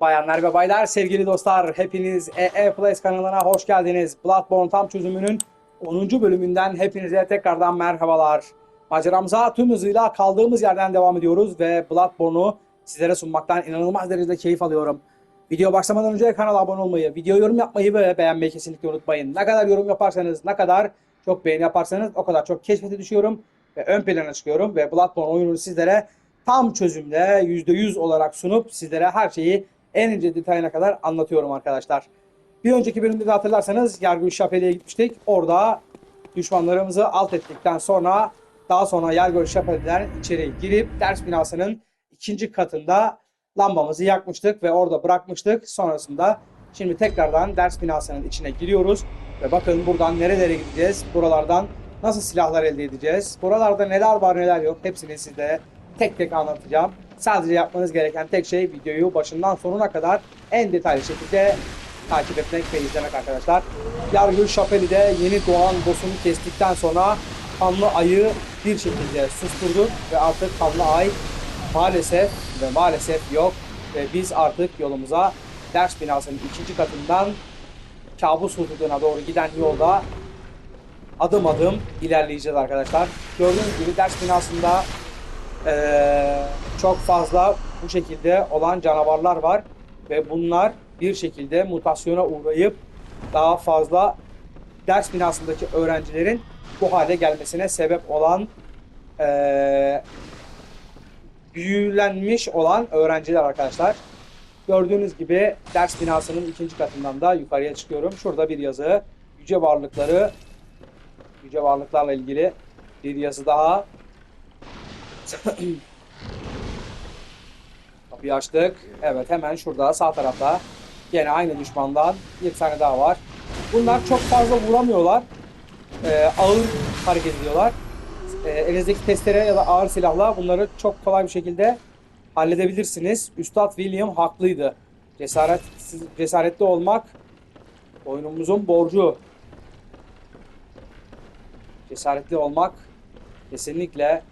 Bayanlar ve baylar, sevgili dostlar, hepiniz EE Plays kanalına hoş geldiniz. Bloodborne tam çözümünün 10. bölümünden hepinize tekrardan merhabalar. Maceramıza tüm hızıyla kaldığımız yerden devam ediyoruz ve Bloodborne'u sizlere sunmaktan inanılmaz derecede keyif alıyorum. Video başlamadan önce kanala abone olmayı, video yorum yapmayı ve beğenmeyi kesinlikle unutmayın. Ne kadar yorum yaparsanız, ne kadar çok beğeni yaparsanız o kadar çok keşfete düşüyorum ve ön plana çıkıyorum ve Bloodborne oyununu sizlere tam çözümde %100 olarak sunup sizlere her şeyi en ince detayına kadar anlatıyorum arkadaşlar. Bir önceki bölümde de hatırlarsanız Yargı Şapeli'ye gitmiştik. Orada düşmanlarımızı alt ettikten sonra daha sonra Yargı Şapeli'den içeri girip ders binasının ikinci katında lambamızı yakmıştık ve orada bırakmıştık. Sonrasında şimdi tekrardan ders binasının içine giriyoruz. Ve bakın buradan nerelere gideceğiz, buralardan nasıl silahlar elde edeceğiz, buralarda neler var neler yok hepsini size tek tek anlatacağım. Sadece yapmanız gereken tek şey videoyu başından sonuna kadar en detaylı şekilde takip etmek ve izlemek arkadaşlar. Yargı Şapeli'de yeni doğan boss'unu kestikten sonra kanlı ayı bir şekilde susturduk ve artık kanlı ay maalesef ve maalesef yok ve biz artık yolumuza ders binasının ikinci katından kabus hududuna doğru giden yolda adım adım ilerleyeceğiz arkadaşlar. Gördüğünüz gibi ders binasında eee, çok fazla bu şekilde olan canavarlar var ve bunlar bir şekilde mutasyona uğrayıp daha fazla ders binasındaki öğrencilerin bu hale gelmesine sebep olan eee büyülenmiş olan öğrenciler arkadaşlar. Gördüğünüz gibi ders binasının ikinci katından da yukarıya çıkıyorum. Şurada bir yazı. Yüce varlıkları, yüce varlıklarla ilgili bir yazı daha. Kapıyı açtık. Evet hemen şurada sağ tarafta yine aynı düşmandan bir tane daha var. Bunlar çok fazla vuramıyorlar. Ee, ağır hareket ediyorlar. Ee, elinizdeki testere ya da ağır silahla bunları çok kolay bir şekilde halledebilirsiniz. Üstad William haklıydı. Cesaret, cesaretli olmak oyunumuzun borcu. Cesaretli olmak kesinlikle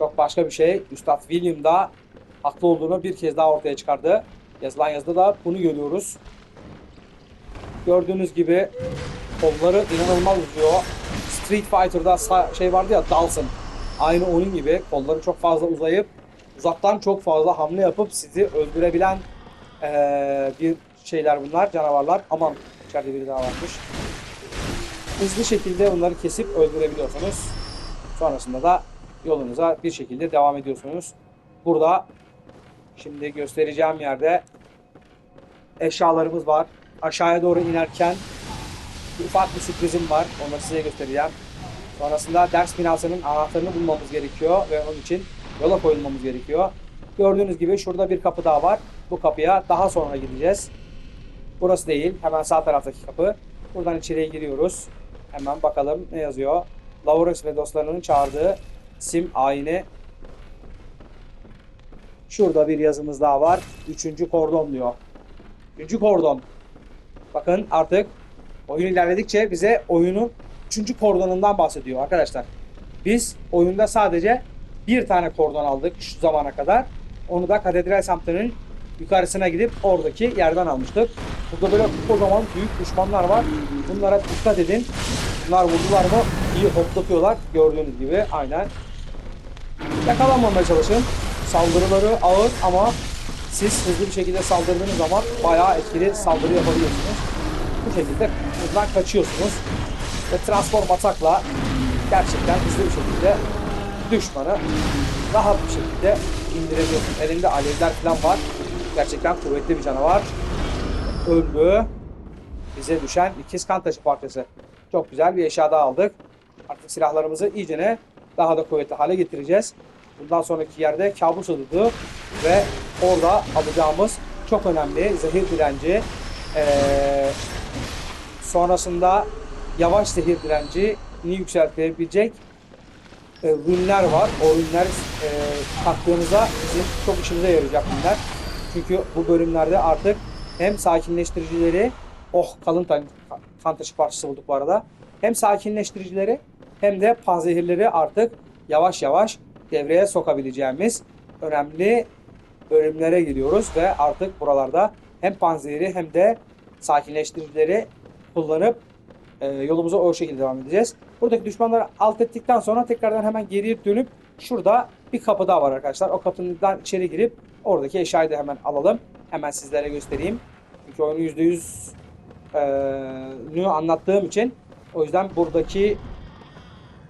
çok başka bir şey. Üstad William da haklı olduğunu bir kez daha ortaya çıkardı. Yazılan yazıda da bunu görüyoruz. Gördüğünüz gibi kolları inanılmaz uzuyor. Street Fighter'da şey vardı ya Dawson. Aynı onun gibi kolları çok fazla uzayıp uzaktan çok fazla hamle yapıp sizi öldürebilen eee, bir şeyler bunlar, canavarlar. Aman içeride biri daha varmış. Hızlı şekilde bunları kesip öldürebiliyorsunuz. Sonrasında da yolunuza bir şekilde devam ediyorsunuz. Burada şimdi göstereceğim yerde eşyalarımız var. Aşağıya doğru inerken ufak bir sürprizim var. Onu size göstereceğim. Sonrasında ders binasının anahtarını bulmamız gerekiyor ve onun için yola koyulmamız gerekiyor. Gördüğünüz gibi şurada bir kapı daha var. Bu kapıya daha sonra gideceğiz. Burası değil. Hemen sağ taraftaki kapı. Buradan içeriye giriyoruz. Hemen bakalım ne yazıyor. Laurens ve dostlarının çağırdığı sim ayini. Şurada bir yazımız daha var. Üçüncü kordon diyor. Üçüncü kordon. Bakın artık oyun ilerledikçe bize oyunun üçüncü kordonundan bahsediyor arkadaşlar. Biz oyunda sadece bir tane kordon aldık şu zamana kadar. Onu da Katedral Semti'nin yukarısına gidip oradaki yerden almıştık. Burada böyle kocaman büyük düşmanlar var. Bunlara dikkat edin. Bunlar vurdular mı iyi hoplatıyorlar. Gördüğünüz gibi aynen. Yakalanmamaya çalışın. Saldırıları ağır ama siz hızlı bir şekilde saldırdığınız zaman bayağı etkili saldırı yapabiliyorsunuz. Bu şekilde buradan kaçıyorsunuz. Ve transform atakla gerçekten hızlı bir şekilde düşmanı rahat bir şekilde indirebiliyorsunuz. Elinde alevler falan var. Gerçekten kuvvetli bir canavar. Öldü. Bize düşen ikiz kan taşı parçası. Çok güzel bir eşya daha aldık. Artık silahlarımızı iyicene daha da kuvvetli hale getireceğiz. Bundan sonraki yerde kabus hududu ve orada alacağımız çok önemli zehir direnci. Ee, sonrasında yavaş zehir direncini yükseltebilecek e, ürünler var. O ürünler e, taktığınızda bizim çok işimize yarayacak ürünler. Çünkü bu bölümlerde artık hem sakinleştiricileri oh kalın tan kan taşı parçası bulduk bu arada. Hem sakinleştiricileri hem de panzehirleri artık yavaş yavaş devreye sokabileceğimiz önemli bölümlere giriyoruz ve artık buralarda hem panzehiri hem de sakinleştiricileri kullanıp e, yolumuza o şekilde devam edeceğiz. Buradaki düşmanları alt ettikten sonra tekrardan hemen geriye dönüp şurada bir kapı daha var arkadaşlar. O kapıdan içeri girip oradaki eşyayı da hemen alalım. Hemen sizlere göstereyim. Çünkü oyunu %100 e, anlattığım için o yüzden buradaki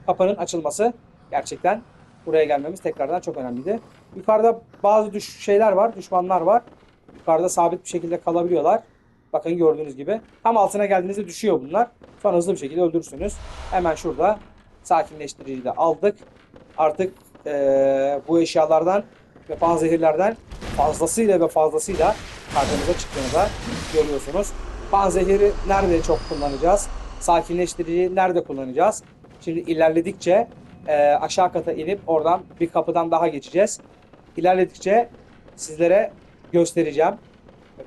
kapının açılması gerçekten buraya gelmemiz tekrardan çok önemliydi. Yukarıda bazı düş şeyler var, düşmanlar var. Yukarıda sabit bir şekilde kalabiliyorlar. Bakın gördüğünüz gibi. Tam altına geldiğinizde düşüyor bunlar. Sonra hızlı bir şekilde öldürürsünüz. Hemen şurada sakinleştiriciyi de aldık. Artık eee, bu eşyalardan ve panzehirlerden fazlasıyla ve fazlasıyla karşımıza çıktığını da görüyorsunuz. Panzehiri nerede çok kullanacağız? Sakinleştiriciyi nerede kullanacağız? Şimdi ilerledikçe eee, aşağı kata inip oradan bir kapıdan daha geçeceğiz. İlerledikçe sizlere göstereceğim.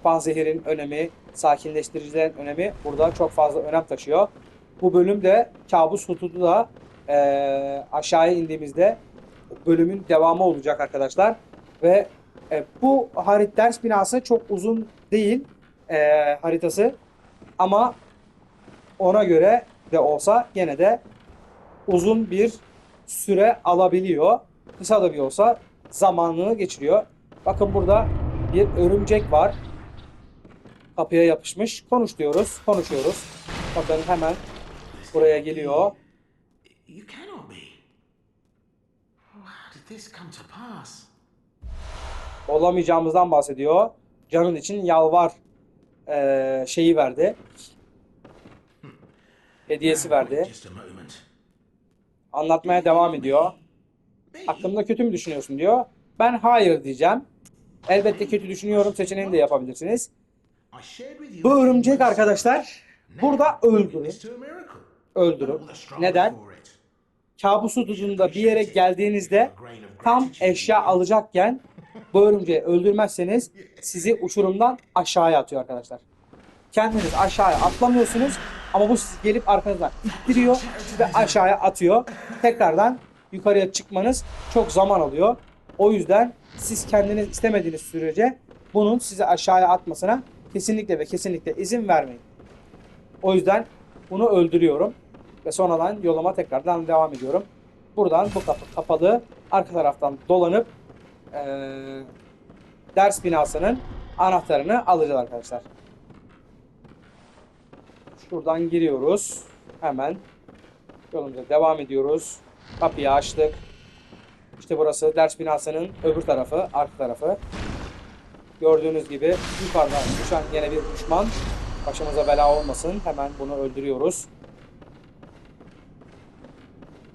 Panzehir'in önemi, sakinleştiricilerin önemi burada çok fazla önem taşıyor. Bu bölümde kabus hududu da eee, aşağıya indiğimizde bölümün devamı olacak arkadaşlar. Ve e, bu harit ders binası çok uzun değil eee, haritası ama ona göre de olsa gene de uzun bir süre alabiliyor. Kısa da bir olsa zamanını geçiriyor. Bakın burada bir örümcek var. Kapıya yapışmış. Konuş diyoruz. Konuşuyoruz. Bakın hemen buraya geliyor. You cannot be. How did this come to pass? Olamayacağımızdan bahsediyor. Canın için yalvar eee, şeyi verdi. Hediyesi verdi. Anlatmaya devam ediyor. Hakkımda kötü mü düşünüyorsun diyor. Ben hayır diyeceğim. Elbette kötü düşünüyorum seçeneğini de yapabilirsiniz. Bu örümcek arkadaşlar burada the stronger Neden? for it. Kabus hududunda bir yere geldiğinizde tam eşya alacakken bu örümceği öldürmezseniz sizi uçurumdan aşağıya atıyor arkadaşlar. Kendiniz aşağıya atlamıyorsunuz ama bu sizi gelip arkanızdan ittiriyor ve aşağıya atıyor. Tekrardan yukarıya çıkmanız çok zaman alıyor. O yüzden siz kendiniz istemediğiniz sürece bunun sizi aşağıya atmasına kesinlikle ve kesinlikle izin vermeyin. O yüzden bunu öldürüyorum ve sonradan yoluma tekrardan devam ediyorum. Buradan bu kapı kapalı. Arka taraftan dolanıp eee, ders binasının anahtarını alacağız arkadaşlar. Şuradan giriyoruz. Hemen yolumuza devam ediyoruz. Kapıyı açtık. İşte burası ders binasının öbür tarafı, arka tarafı. Gördüğünüz gibi yukarıdan düşen yine bir düşman. Başımıza bela olmasın. Hemen bunu öldürüyoruz.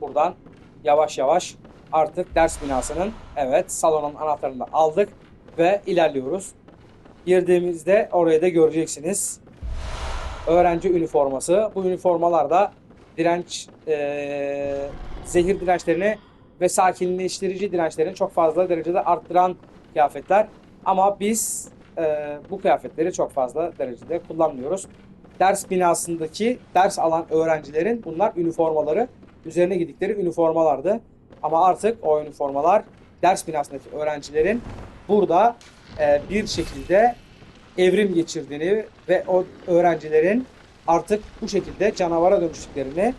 Buradan yavaş yavaş artık ders binasının evet salonun anahtarını aldık ve ilerliyoruz. Girdiğimizde orayı da göreceksiniz. Öğrenci üniforması. Bu üniformalar da direnç, eee, zehir dirençlerini ve sakinleştirici dirençlerini çok fazla derecede arttıran kıyafetler. Ama biz eee, bu kıyafetleri çok fazla derecede kullanmıyoruz. Ders binasındaki ders alan öğrencilerin bunlar üniformaları, üzerine gidikleri üniformalardı. Ama artık o üniformalar ders binasındaki öğrencilerin burada eee, bir şekilde evrim geçirdiğini ve o öğrencilerin artık bu şekilde canavara dönüştüklerini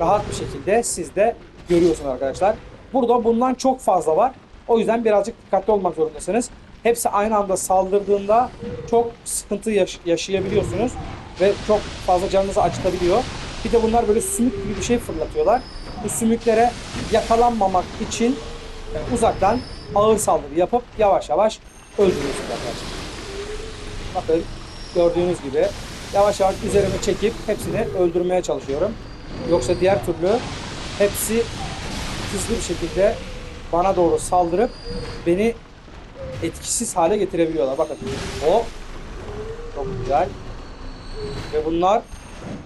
rahat bir şekilde siz de görüyorsunuz arkadaşlar. Burada bundan çok fazla var. O yüzden birazcık dikkatli olmak zorundasınız. Hepsi aynı anda saldırdığında çok sıkıntı yaş- yaşayabiliyorsunuz ve çok fazla canınızı acıtabiliyor. Bir de bunlar böyle sümük gibi bir şey fırlatıyorlar. Bu sümüklere yakalanmamak için e, uzaktan ağır saldırı yapıp yavaş yavaş öldürüyorsunuz arkadaşlar. Bakın gördüğünüz gibi yavaş yavaş üzerime çekip hepsini öldürmeye çalışıyorum. Yoksa diğer türlü hepsi hızlı bir şekilde bana doğru saldırıp beni etkisiz hale getirebiliyorlar. Bakın hop çok güzel. Ve bunlar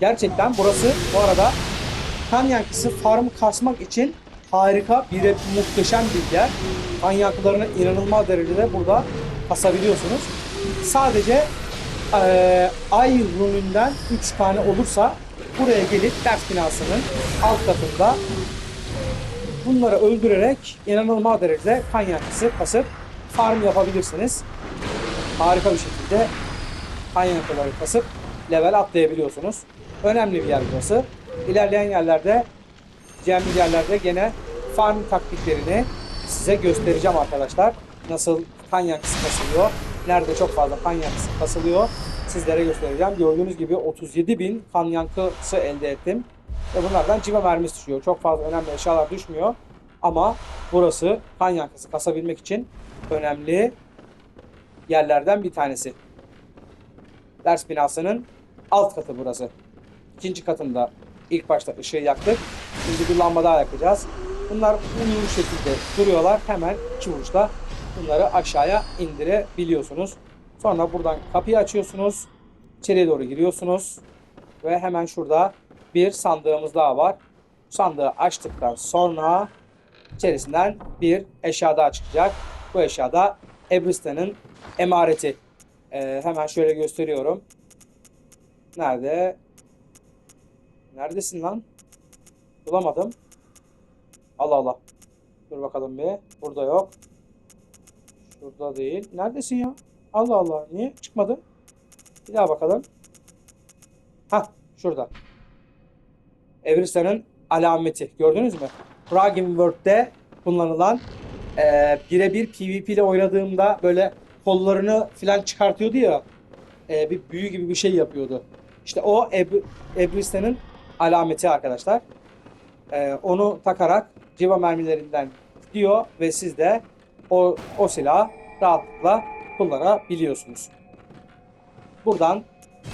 gerçekten burası bu arada kan yankısı farmı kasmak için harika bir muhteşem bir yer. Kan yankılarını inanılmaz derecede burada kasabiliyorsunuz. Sadece eee ay runünden 3 tane olursa buraya gelip ders binasının alt katında bunları öldürerek inanılmaz derecede kan yankısı kasıp farm yapabilirsiniz. Harika bir şekilde kan yanıkları kasıp level atlayabiliyorsunuz. Önemli bir yer burası. İlerleyen yerlerde, cemli yerlerde gene farm taktiklerini size göstereceğim arkadaşlar. Nasıl kan yankısı kasılıyor, nerede çok fazla kan yankısı kasılıyor sizlere göstereceğim. Gördüğünüz gibi 37 bin kan yankısı elde ettim. Ve bunlardan civa mermisi düşüyor. Çok fazla önemli eşyalar düşmüyor. Ama burası kan yankısı kasabilmek için önemli yerlerden bir tanesi. Ders binasının alt katı burası. İkinci katında ilk başta ışığı yaktık. Şimdi bir lamba daha yakacağız. Bunlar uyumlu şekilde duruyorlar. Hemen iki vuruşla bunları aşağıya indirebiliyorsunuz. Sonra buradan kapıyı açıyorsunuz. İçeriye doğru giriyorsunuz. Ve hemen şurada bir sandığımız daha var. Sandığı açtıktan sonra içerisinden bir eşya daha çıkacak. Bu eşya da Ebristan'ın emareti. Ee, hemen şöyle gösteriyorum. Nerede? Neredesin lan? Bulamadım. Allah Allah. Dur bakalım bir. Burada yok. Şurada değil. Neredesin ya? Allah Allah. Niye çıkmadı? Bir daha bakalım. Ha, şurada. Everest'in alameti. Gördünüz mü? World'de kullanılan e, birebir PvP ile oynadığımda böyle kollarını falan çıkartıyordu ya. e, bir büyü gibi bir şey yapıyordu. İşte o Eb- Ebristan'ın alameti arkadaşlar. E, onu takarak civa mermilerinden gidiyor ve siz de o, o silahı rahatlıkla kullanabiliyorsunuz. Buradan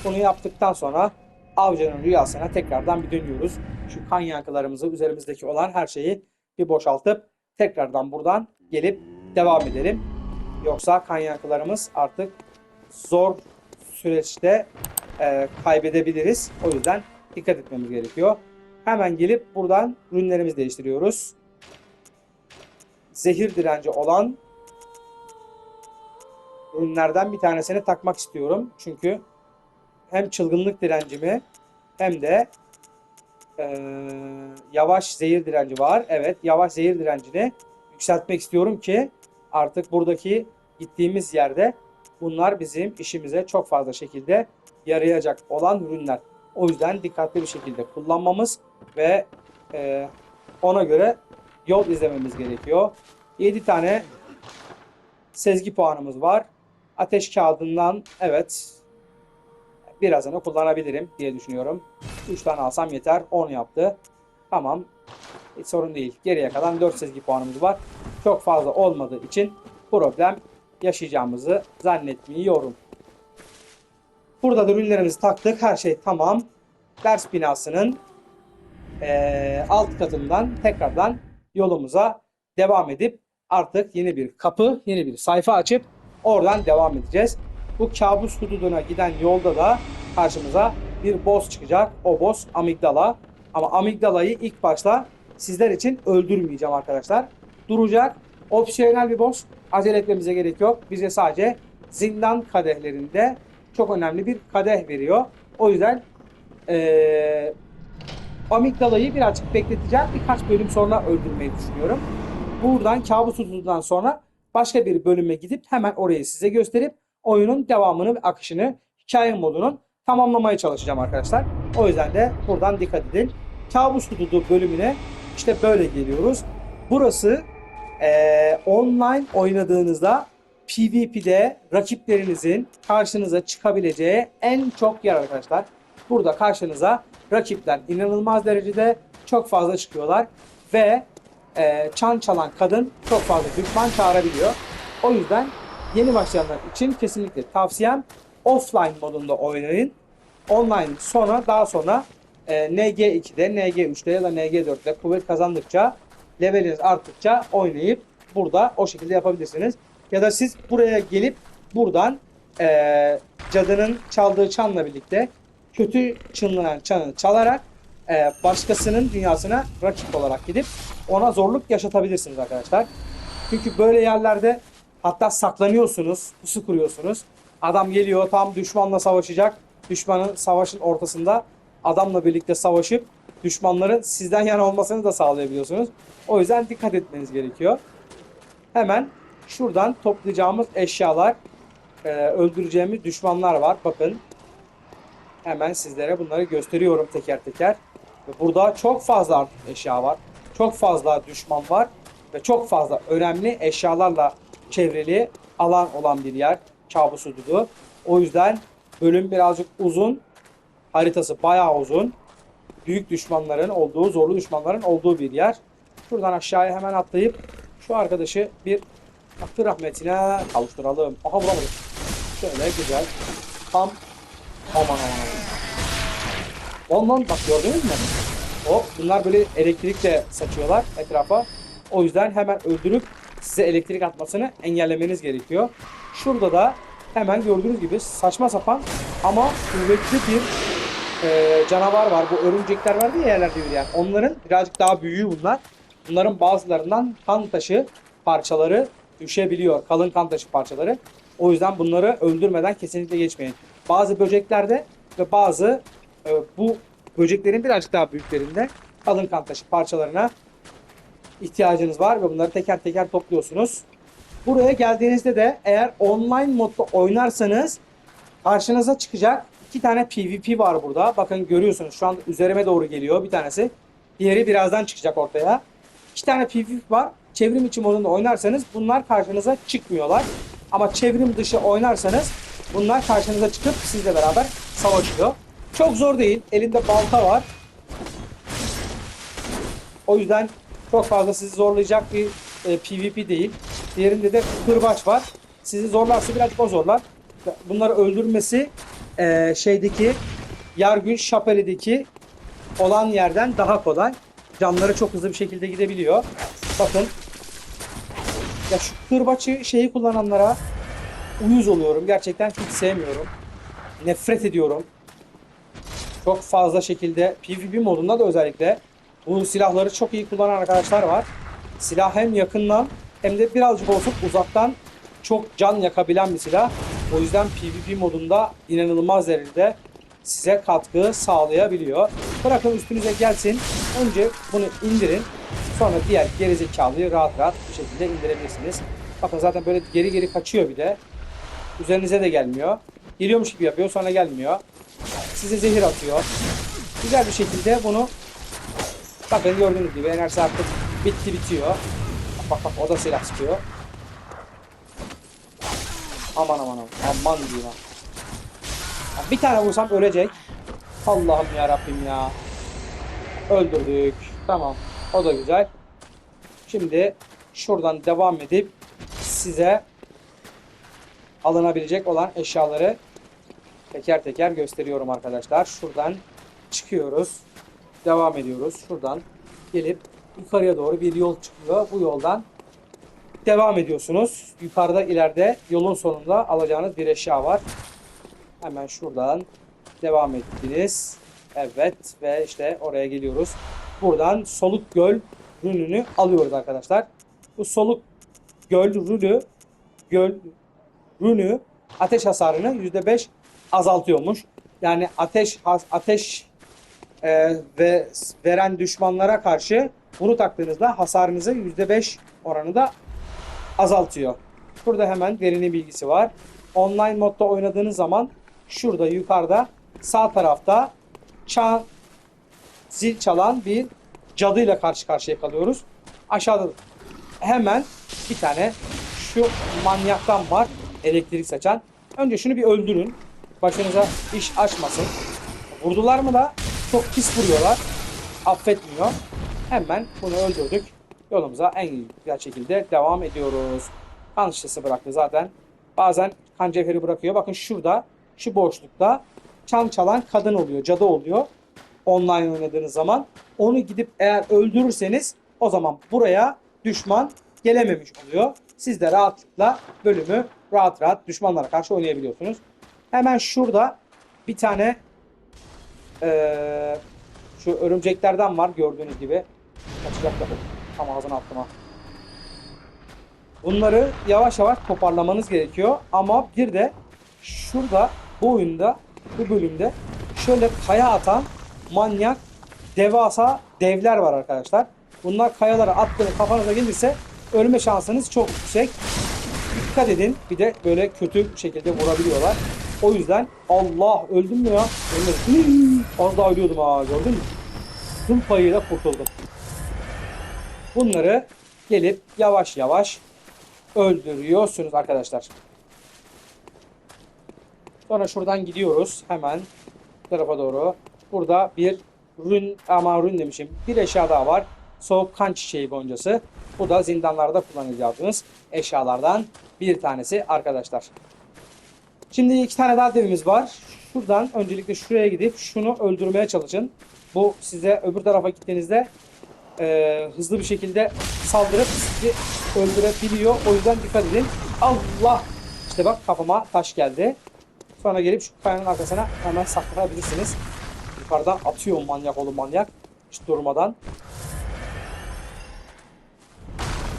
bunu yaptıktan sonra avcının rüyasına tekrardan bir dönüyoruz. Şu kan yankılarımızı üzerimizdeki olan her şeyi bir boşaltıp tekrardan buradan gelip devam edelim. Yoksa kan yankılarımız artık zor süreçte e, kaybedebiliriz. O yüzden dikkat etmemiz gerekiyor. Hemen gelip buradan ürünlerimizi değiştiriyoruz. Zehir direnci olan ürünlerden bir tanesini takmak istiyorum. Çünkü hem çılgınlık direncimi hem de eee, yavaş zehir direnci var. Evet yavaş zehir direncini yükseltmek istiyorum ki artık buradaki gittiğimiz yerde bunlar bizim işimize çok fazla şekilde yarayacak olan ürünler. O yüzden dikkatli bir şekilde kullanmamız ve eee, ona göre yol izlememiz gerekiyor. 7 tane sezgi puanımız var. Ateş kağıdından evet birazını kullanabilirim diye düşünüyorum. 3 tane alsam yeter. 10 yaptı. Tamam. Hiç sorun değil. Geriye kalan 4 sezgi puanımız var. Çok fazla olmadığı için problem yaşayacağımızı zannetmiyorum. Burada da taktık. Her şey tamam. Ders binasının eee, alt katından tekrardan yolumuza devam edip artık yeni bir kapı, yeni bir sayfa açıp oradan devam edeceğiz. Bu kabus hududuna giden yolda da karşımıza bir boss çıkacak. O boss amigdala. Ama amigdalayı ilk başta sizler için öldürmeyeceğim arkadaşlar. Duracak. Opsiyonel bir boss. Acele etmemize gerek yok. Bize sadece zindan kadehlerinde çok önemli bir kadeh veriyor. O yüzden eee amigdalayı birazcık bekleteceğim. Birkaç bölüm sonra öldürmeyi düşünüyorum. Buradan kabus hududundan sonra başka bir bölüme gidip hemen orayı size gösterip oyunun devamını ve akışını hikaye modunun tamamlamaya çalışacağım arkadaşlar. O yüzden de buradan dikkat edin. Kabus hududu bölümüne işte böyle geliyoruz. Burası eee, online oynadığınızda PvP'de rakiplerinizin karşınıza çıkabileceği en çok yer arkadaşlar. Burada karşınıza rakipler inanılmaz derecede çok fazla çıkıyorlar ve e, çan çalan kadın çok fazla düşman çağırabiliyor. O yüzden yeni başlayanlar için kesinlikle tavsiyem offline modunda oynayın. Online sonra daha sonra e, NG2'de, NG3'te ya da NG4'te kuvvet kazandıkça leveliniz arttıkça oynayıp burada o şekilde yapabilirsiniz. Ya da siz buraya gelip buradan e, cadının çaldığı çanla birlikte kötü çınlayan çanı çalarak e, başkasının dünyasına rakip olarak gidip ona zorluk yaşatabilirsiniz arkadaşlar. Çünkü böyle yerlerde hatta saklanıyorsunuz, pusu kuruyorsunuz. Adam geliyor tam düşmanla savaşacak. Düşmanın savaşın ortasında adamla birlikte savaşıp düşmanların sizden yana olmasını da sağlayabiliyorsunuz. O yüzden dikkat etmeniz gerekiyor. Hemen Şuradan toplayacağımız eşyalar, e, öldüreceğimiz düşmanlar var. Bakın. Hemen sizlere bunları gösteriyorum teker teker. Ve burada çok fazla eşya var. Çok fazla düşman var. Ve çok fazla önemli eşyalarla çevrili alan olan bir yer. Kabus hududu. O yüzden bölüm birazcık uzun. Haritası bayağı uzun. Büyük düşmanların olduğu, zorlu düşmanların olduğu bir yer. Şuradan aşağıya hemen atlayıp şu arkadaşı bir hakkı rahmetine kavuşturalım. Aha vuramadık. Şöyle güzel. Tam aman aman aman. Ondan bak gördünüz mü? Hop bunlar böyle elektrik de saçıyorlar etrafa. O yüzden hemen öldürüp size elektrik atmasını engellemeniz gerekiyor. Şurada da hemen gördüğünüz gibi saçma sapan ama kuvvetli bir e, canavar var. Bu örümcekler vardı ya yerlerde yürüyen. Onların birazcık daha büyüğü bunlar. Bunların bazılarından kan taşı parçaları düşebiliyor. Kalın kan taşı parçaları. O yüzden bunları öldürmeden kesinlikle geçmeyin. Bazı böceklerde ve bazı bu böceklerin birazcık daha büyüklerinde kalın kan taşı parçalarına ihtiyacınız var ve bunları teker teker topluyorsunuz. Buraya geldiğinizde de eğer online modda oynarsanız karşınıza çıkacak iki tane PvP var burada. Bakın görüyorsunuz şu anda üzerime doğru geliyor bir tanesi. Diğeri birazdan çıkacak ortaya. İki tane PvP var. Çevrim içi modunda oynarsanız bunlar karşınıza çıkmıyorlar. Ama çevrim dışı oynarsanız bunlar karşınıza çıkıp sizle beraber savaşıyor. Çok zor değil. Elinde balta var. O yüzden çok fazla sizi zorlayacak bir e, PvP değil. Diğerinde de kırbaç var. Sizi zorlarsa birazcık o zorlar. Bunları öldürmesi e, şeydeki Yargün Şapeli'deki olan yerden daha kolay. Canları çok hızlı bir şekilde gidebiliyor. Bakın. Ya şu kırbaçı şeyi kullananlara uyuz oluyorum. Gerçekten hiç sevmiyorum. Nefret ediyorum. Çok fazla şekilde PvP modunda da özellikle bu silahları çok iyi kullanan arkadaşlar var. Silah hem yakından hem de birazcık olsun uzaktan çok can yakabilen bir silah. O yüzden PvP modunda inanılmaz derecede size katkı sağlayabiliyor. Bırakın üstünüze gelsin. Önce bunu indirin. Sonra diğer gerizekalıyı rahat rahat bir şekilde indirebilirsiniz. Bakın zaten böyle geri geri kaçıyor bir de. Üzerinize de gelmiyor. Geliyormuş gibi yapıyor sonra gelmiyor. Size zehir atıyor. Güzel bir şekilde bunu bakın gördüğünüz gibi enerjisi artık bitti bitiyor. Bak bak o da silah sıkıyor. Aman aman aman. Aman diyeyim ha. Bir tane vursam ölecek. Allah'ım ya Rabbim ya. Öldürdük. Tamam. O da güzel. Şimdi şuradan devam edip size alınabilecek olan eşyaları teker teker gösteriyorum arkadaşlar. Şuradan çıkıyoruz. Devam ediyoruz. Şuradan gelip yukarıya doğru bir yol çıkıyor. Bu yoldan devam ediyorsunuz. Yukarıda ileride yolun sonunda alacağınız bir eşya var. Hemen şuradan devam ettiniz. Evet ve işte oraya geliyoruz. Buradan soluk göl rününü alıyoruz arkadaşlar. Bu soluk göl rünü göl rünü ateş hasarını %5 azaltıyormuş. Yani ateş ateş e, ve veren düşmanlara karşı bunu taktığınızda hasarınızı %5 oranında azaltıyor. Burada hemen derini bilgisi var. Online modda oynadığınız zaman şurada yukarıda sağ tarafta çan zil çalan bir cadıyla karşı karşıya kalıyoruz. Aşağıda hemen bir tane şu manyaktan var elektrik saçan. Önce şunu bir öldürün. Başınıza iş açmasın. Vurdular mı da çok pis vuruyorlar. Affetmiyor. Hemen bunu öldürdük. Yolumuza en güzel şekilde devam ediyoruz. Kan şişesi bıraktı zaten. Bazen kan cevheri bırakıyor. Bakın şurada şu boşlukta çan çalan kadın oluyor. Cadı oluyor. Online oynadığınız zaman. Onu gidip eğer öldürürseniz o zaman buraya düşman gelememiş oluyor. Siz de rahatlıkla bölümü rahat rahat düşmanlara karşı oynayabiliyorsunuz. Hemen şurada bir tane eee, şu örümceklerden var gördüğünüz gibi. Kaçacak da. Tam ağzına attım ha. Bunları yavaş yavaş toparlamanız gerekiyor. Ama bir de şurada bu oyunda bu bölümde şöyle kaya atan manyak devasa devler var arkadaşlar. Bunlar kayalara attığını kafanıza gelirse ölme şansınız çok yüksek. dikkat edin. Bir de böyle kötü şekilde vurabiliyorlar. O yüzden Allah öldüm mü ya? Ölmedim. Az daha ölüyordum ha gördün mü? Tüm payıyla kurtuldum. Bunları gelip yavaş yavaş öldürüyorsunuz arkadaşlar. Sonra şuradan gidiyoruz hemen bu tarafa doğru. Burada bir rün ama rün demişim. Bir eşya daha var. Soğuk kan çiçeği goncası. Bu da zindanlarda kullanacağınız eşyalardan bir tanesi arkadaşlar. Şimdi iki tane daha devimiz var. Şuradan öncelikle şuraya gidip şunu öldürmeye çalışın. Bu size öbür tarafa gittiğinizde e, hızlı bir şekilde saldırıp sizi öldürebiliyor. O yüzden dikkat edin. Allah! İşte bak kafama taş geldi. Sonra gelip şu kayanın arkasına hemen saklanabilirsiniz. Yukarıdan atıyor manyak oğlu manyak. Hiç durmadan.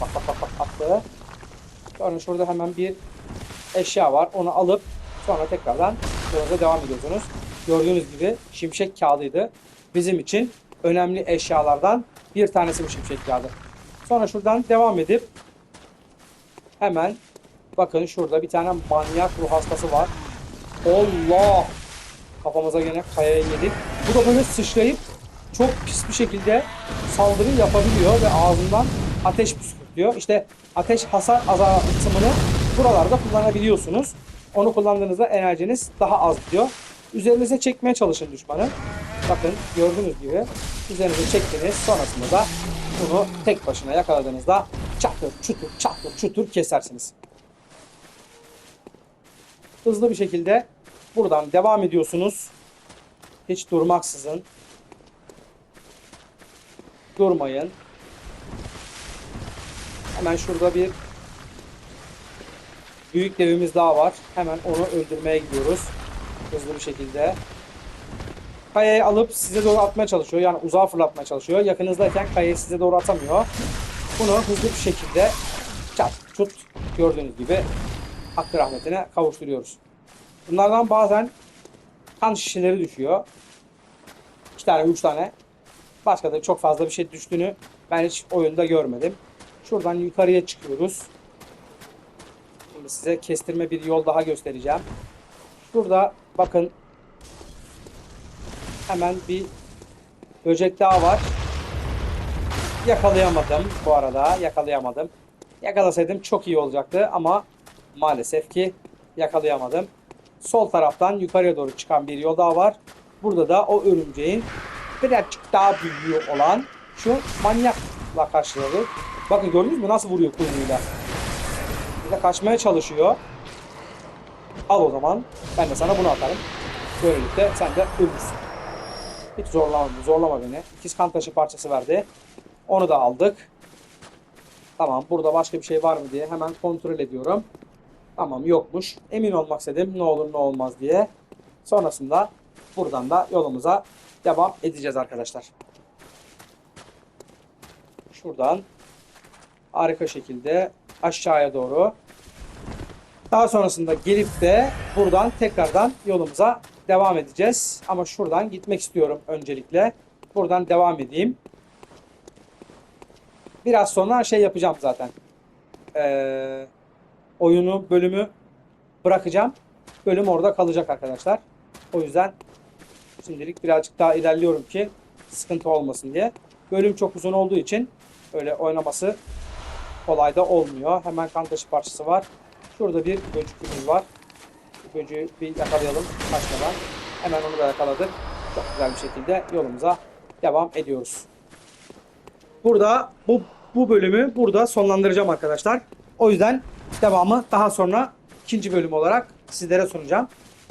Bak bak bak bak attı. Sonra şurada hemen bir eşya var. Onu alıp sonra tekrardan yolunuza devam ediyorsunuz. Gördüğünüz gibi şimşek kağıdıydı. Bizim için önemli eşyalardan bir tanesi bu şimşek kağıdı. Sonra şuradan devam edip hemen bakın şurada bir tane manyak ruh hastası var. Allah! Kafamıza gene kayaya yedik. Bu da böyle sıçrayıp çok pis bir şekilde saldırı yapabiliyor ve ağzından ateş püskürtüyor. İşte ateş hasar azaltımını buralarda kullanabiliyorsunuz. Onu kullandığınızda enerjiniz daha az gidiyor. Üzerinize çekmeye çalışın düşmanı. Bakın gördüğünüz gibi üzerinize çektiniz. Sonrasında da bunu tek başına yakaladığınızda çatır çutur çatır çutur kesersiniz. Hızlı bir şekilde buradan devam ediyorsunuz. Hiç durmaksızın. Durmayın. Hemen şurada bir büyük devimiz daha var. Hemen onu öldürmeye gidiyoruz. Hızlı bir şekilde. Kayayı alıp size doğru atmaya çalışıyor. Yani uzağa fırlatmaya çalışıyor. Yakınızdayken kayayı size doğru atamıyor. Bunu hızlı bir şekilde çat çut gördüğünüz gibi hakkı rahmetine kavuşturuyoruz. Bunlardan bazen kan şişeleri düşüyor. İki tane, üç tane. Başka da çok fazla bir şey düştüğünü ben hiç oyunda görmedim. Şuradan yukarıya çıkıyoruz. Şimdi size kestirme bir yol daha göstereceğim. Şurada bakın hemen bir böcek daha var. Yakalayamadım bu arada. Yakalayamadım. Yakalasaydım çok iyi olacaktı ama maalesef ki yakalayamadım. Sol taraftan yukarıya doğru çıkan bir yol daha var. Burada da o örümceğin birazcık daha büyüğü olan şu manyakla karşıladık. Bakın gördünüz mü nasıl vuruyor kuyruğuyla. Bir de kaçmaya çalışıyor. Al o zaman. Ben de sana bunu atarım. Böylelikle sen de ölürsün. Hiç zorlama, zorlama beni. İkiz kan taşı parçası verdi. Onu da aldık. Tamam burada başka bir şey var mı diye hemen kontrol ediyorum. Tamam yokmuş. Emin olmak istedim ne olur ne olmaz diye. Sonrasında buradan da yolumuza devam edeceğiz arkadaşlar. Şuradan harika şekilde aşağıya doğru. Daha sonrasında gelip de buradan tekrardan yolumuza devam edeceğiz. Ama şuradan gitmek istiyorum öncelikle. Buradan devam edeyim. Biraz sonra şey yapacağım zaten. Ee, oyunu, bölümü bırakacağım. Bölüm orada kalacak arkadaşlar. O yüzden şimdilik birazcık daha ilerliyorum ki sıkıntı olmasın diye. Bölüm çok uzun olduğu için öyle oynaması kolay da olmuyor. Hemen kan taşı parçası var. Şurada bir böcükümüz var. Bu böceği bir yakalayalım kaçmadan. Hemen onu da yakaladık. Çok güzel bir şekilde yolumuza devam ediyoruz. Burada bu bu bölümü burada sonlandıracağım arkadaşlar. O yüzden devamı daha sonra ikinci bölüm olarak sizlere sunacağım.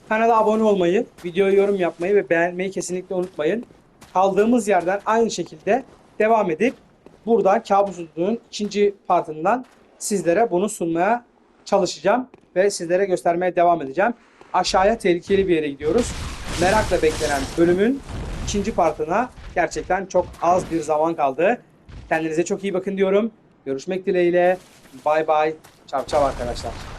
Kanala abone olmayı, videoya yorum yapmayı ve beğenmeyi kesinlikle unutmayın. Kaldığımız yerden aynı şekilde devam edip burada Kabus Udu'nun ikinci partından sizlere bunu sunmaya çalışacağım ve sizlere göstermeye devam edeceğim. Aşağıya tehlikeli bir yere gidiyoruz. Merakla beklenen bölümün ikinci partına gerçekten çok az bir zaman kaldı. Kendinize çok iyi bakın diyorum. Görüşmek dileğiyle. Bay bay. Çav çav arkadaşlar.